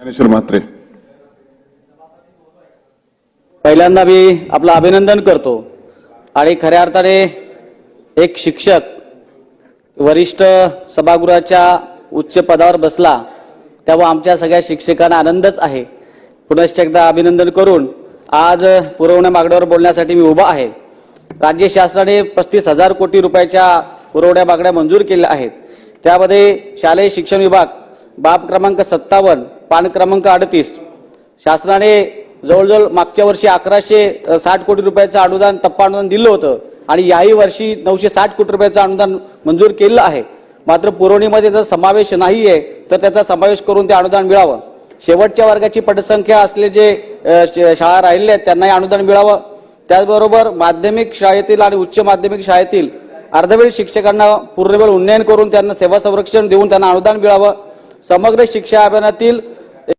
ज्ञानेश्वर म्हात्रे. पहिल्यांदा मी आपलं अभिनंदन करतो. आणि खऱ्या अर्थाने एक शिक्षक वरिष्ठ सभागृहाच्या उच्च पदावर बसला तेव्हा आमच्या सगळ्या शिक्षकांना आनंदच आहे. पुनश्च एकदा अभिनंदन करून आज पुरवण्या मागण्यावर बोलण्यासाठी मी उभा आहे. राज्य शासनाने पस्तीस हजार कोटी रुपयाच्या पुरवण्या मागण्या मंजूर केल्या आहेत. त्यामध्ये शालेय शिक्षण विभाग बाब क्रमांक सत्तावन्न पान क्रमांक अडतीस. शासनाने जवळजवळ मागच्या वर्षी अकराशे साठ कोटी रुपयाचं अनुदान टप्पा अनुदान दिलं होतं आणि याही वर्षी नऊशे साठ कोटी रुपयाचं अनुदान मंजूर केलं आहे. मात्र पुरवणीमध्ये जर समावेश नाही आहे तर त्याचा समावेश करून ते अनुदान मिळावं. शेवटच्या वर्गाची पटसंख्या असले जे श- शाळा राहिलेल्या आहेत त्यांनाही अनुदान मिळावं. त्याचबरोबर माध्यमिक शाळेतील आणि उच्च माध्यमिक शाळेतील अर्धवेळ शिक्षकांना पूर्णवेळ उन्नयन करून त्यांना सेवा संरक्षण देऊन त्यांना अनुदान मिळावं. समग्र शिक्षा अभियानातील